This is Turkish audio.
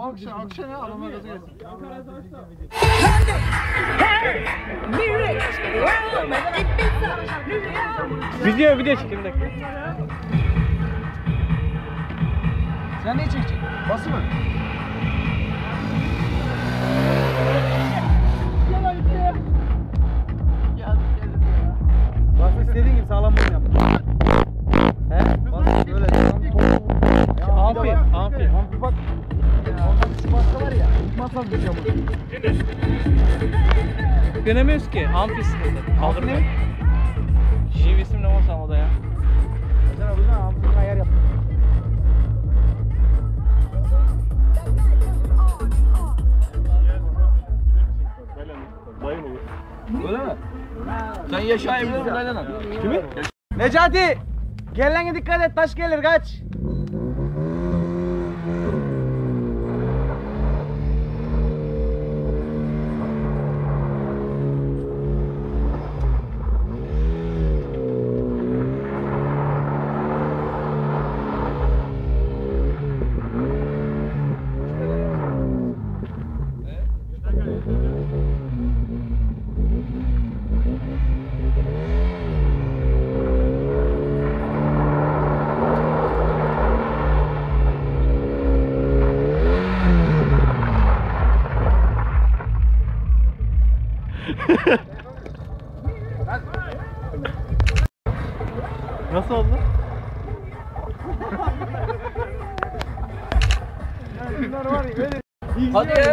akşam akşam ya adamlar gaza gelsin. Video video çekin bir dakika. Sen neyi çekeceksin? Bası mı? Bas istediğin gibi sağlam bunu yap. He? Bas böyle tam top. Amfi, amfi. Amfi bak. Masal bir camı. Dönemiyoruz ki. Amfi sıkıntı. Kaldırma. ne? JV'sim ne varsa o da ya. Sen o yüzden amfini ayar yap. Öyle mi? Sen yaşayabilir misin Kimi? Necati! Kellene dikkat et taş gelir kaç. Nasıl oldu? Bunlar var ya öyle. Hadi ya.